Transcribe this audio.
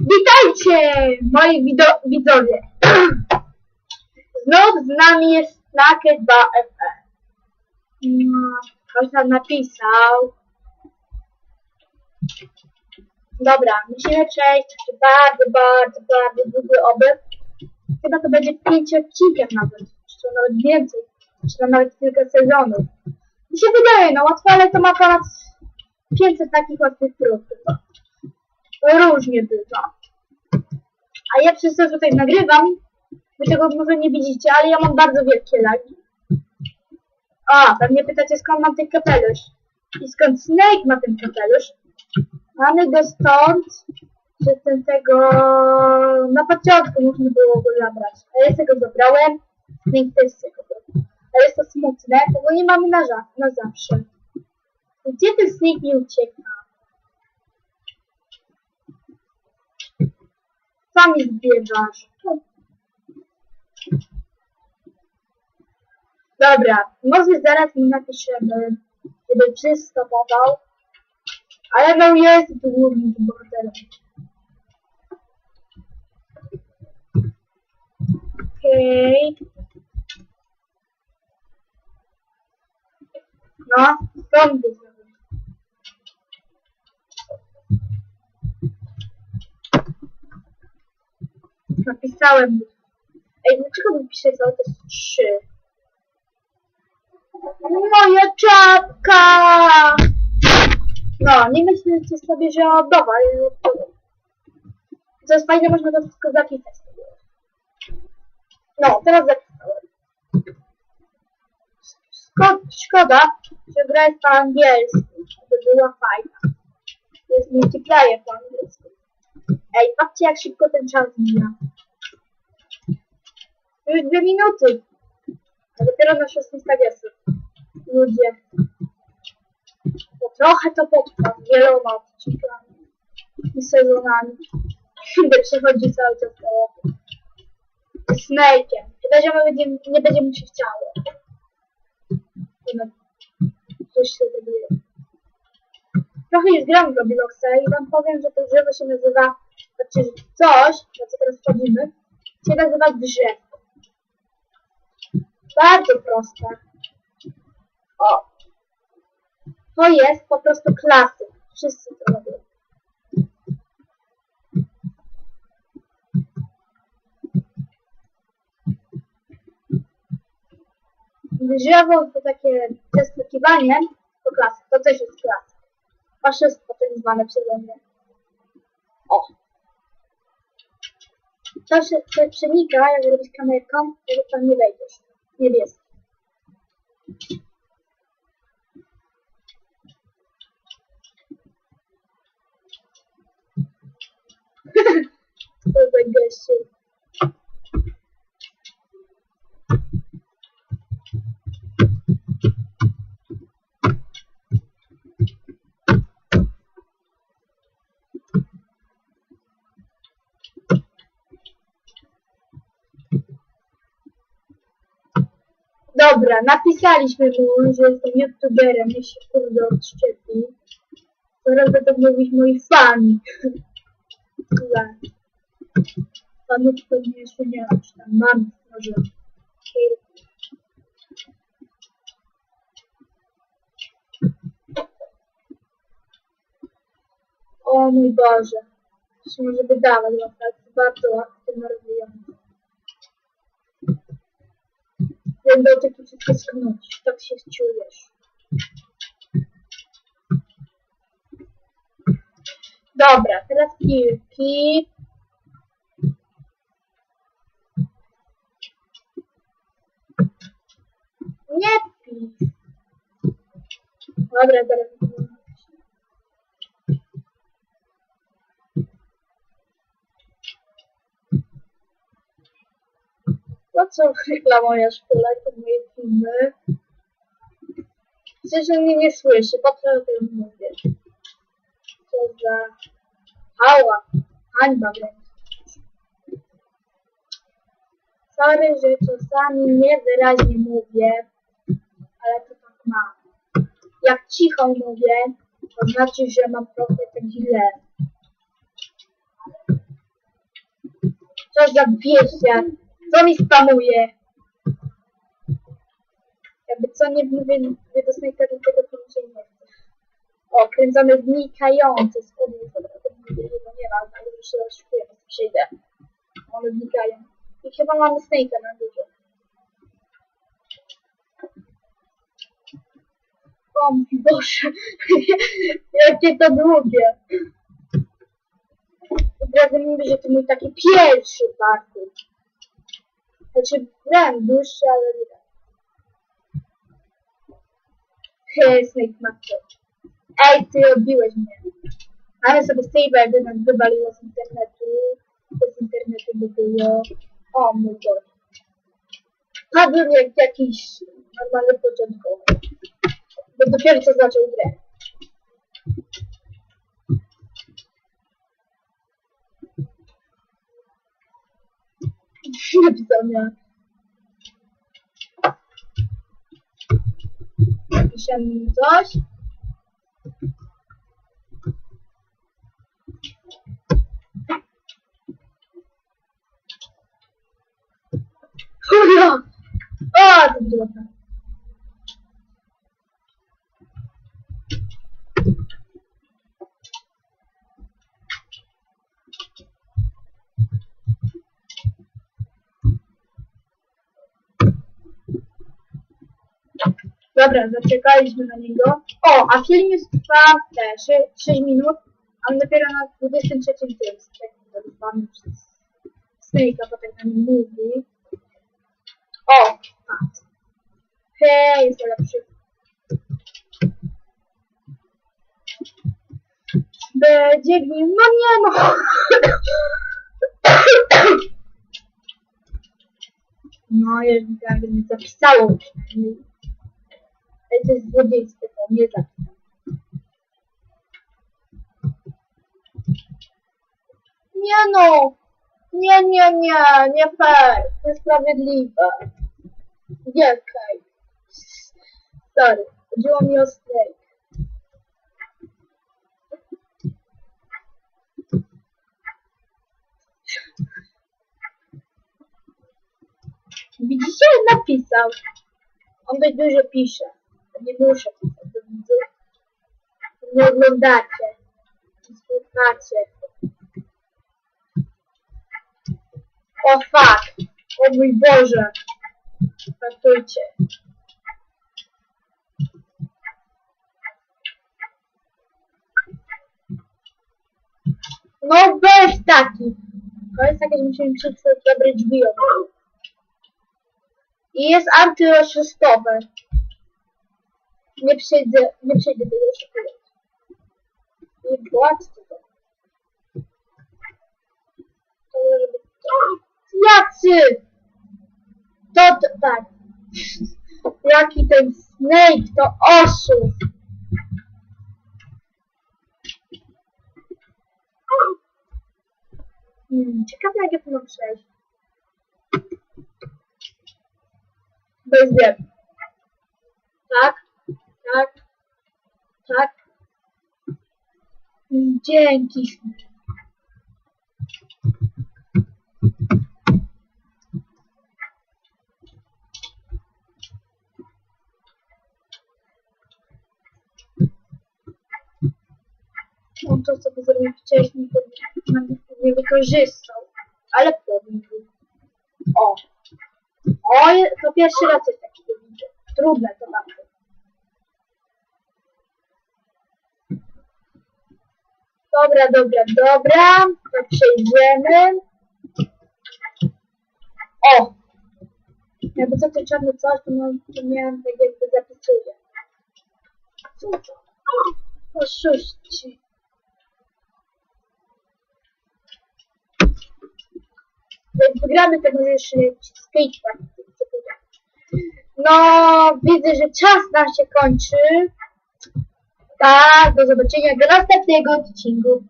Witajcie, moi wido- widzowie. Znów z nami jest Snacket 2FE. No, ktoś tam napisał. Dobra, musimy przejść bardzo, bardzo, bardzo długi obyt. Chyba to będzie pięć odcinków nawet, czy nawet więcej, czy nawet kilka sezonów. Mi się wydaje, no łatwo, ale to ma ponad 500 takich łatwych prób chyba. Różnie bywa. A ja przez to tutaj nagrywam, wy tego może nie widzicie, ale ja mam bardzo wielkie lagi. A, pewnie pytacie skąd mam ten kapelusz. I skąd Snake ma ten kapelusz? Mamy go stąd, że ten tego... Na początku można było go zabrać. A ja sobie go zabrałem, Snake też sobie go. Ale jest to smutne, bo nie mamy na, na zawsze. Gdzie ten Snake nie ucieka? Sam mi zbiegasz. Dobra, może zaraz mi napiszemy, żeby przystopował. Ale no jest głównym bohaterem. Okej. No, skąd by zrobić? Napisałem. Ej, dlaczego mi pisze cały czas trzy? Moja czapka! No, nie myślcie sobie, że oddawa. To jest fajne, można to wszystko zapisać sobie. No, teraz zapisałem. Szko- szkoda, że gra jest po angielsku, żeby była fajna. Jest multiplayer po angielsku. Ej, patrzcie jak szybko ten czas mija. Już dwie minuty. A dopiero na 16 jest. Ludzie. To trochę to potrwa wieloma odcinkami i sezonami. Będę przechodzi cały czas do. Z Snake'em. Chyba, że będzie, nie będzie mu się chciało. No, coś się zrobiło. Trochę już gram w Robloxa i wam powiem, że to drzewo się nazywa, znaczy coś, na co teraz wchodzimy, się nazywa drzewko. Bardzo proste. O! To jest po prostu klasyk. Wszyscy to robią. Drzewo to takie przeskakiwanie to klasyk. To też jest klasyk. Faszystwo tak zwane przeze mnie. O! To się to przenika, jak robisz kamerką, to tam nie wejdziesz. Niebieski. Co za gościu. Dobra, napisaliśmy mu, że jestem youtuberem, niech się kurde odszczepi. Teraz będą mówić moi fani. Fanów pewnie jeszcze nie mam, czy tam mam może. O mój Boże. Się może wydawać, bo jest bardzo łatwo denerwujące. Będą takie wszystkie sknąć, tak się czujesz. Dobra, teraz kilki. Nie pisz. Dobra, zaraz. Po co reklamujesz kulek moje filmy? Przecież mnie nie słyszy, po co o tym mówię? Co za hała, hańba wręcz. Sorry, że czasami niewyraźnie mówię, ale to tak mam. Jak cicho mówię, to znaczy, że mam trochę tak źle. Co za wieścia? Co mi spamuje? Jakby co nie mówię, mówię do snajpera tego filmu się nie chce. O, kręcone znikające spodnie. Tego nie ma, ale już się rozszukuję, więc przyjdę. One znikają. I chyba mamy snajpę na górze. O mój Boże, jakie to długie. Od razu mówię, że to mój taki pierwszy parkour. Znaczy, brałem dłuższy, ale nie tak. Hej, Snake Master. Ej, ty obiłeś mnie. Ale sobie save, jakby nam wywaliło z internetu. Z internetu by było... O mój Boże. Padłem jak jakiś normalny początkowy. Bo dopiero co zaczął grę. Napisał mnie. Pisze mi coś. Hurra! O, to było tak. Dobra, zaczekaliśmy na niego. O, a film jest trwa te 6, minut, a on dopiero na 23 tym tak zadbany przez Snake'a, bo tak nam mówi. O. Hej, jest lepszy. Będzie gnił, no nie no. No, jakby mi zapisało przynajmniej. To jest złodziejstwo, to nie zapisał. Nie no! Nie, nie, nie, nie fair. Niesprawiedliwe. Nie, okej. Sorry, chodziło mi o snake. Widzicie? Napisał. On dość dużo pisze. Nie muszę pisać do. Nie oglądacie. Nie słuchacie. O fuck! O mój Boże! Ratujcie. No weź taki! To jest takie, że musimy przeczytać dobre drzwi od I jest antyroszystowe. Nie przejdę, nie przejdę tego szykując. I płacę to. To może być. Jacy! To, to tak. Jaki ten Snake to oszust. Hmm, ciekawe jak ja to mam przejść. Bez wiem. Tak, tak, tak. Dzięki. On to sobie zrobił wcześniej, to nie wykorzystał. Ale powiem. O. O, to pierwszy raz coś takiego widzę. Trudne to bardzo. Dobra, dobra, dobra. To przejdziemy. O! Jakby co to czarne coś, to, mam, to miałem tak jakby zapisuję. Oszuści. Wygramy, to może jeszcze skatepark. No, widzę, że czas nam się kończy. Tak, do zobaczenia do następnego odcinku.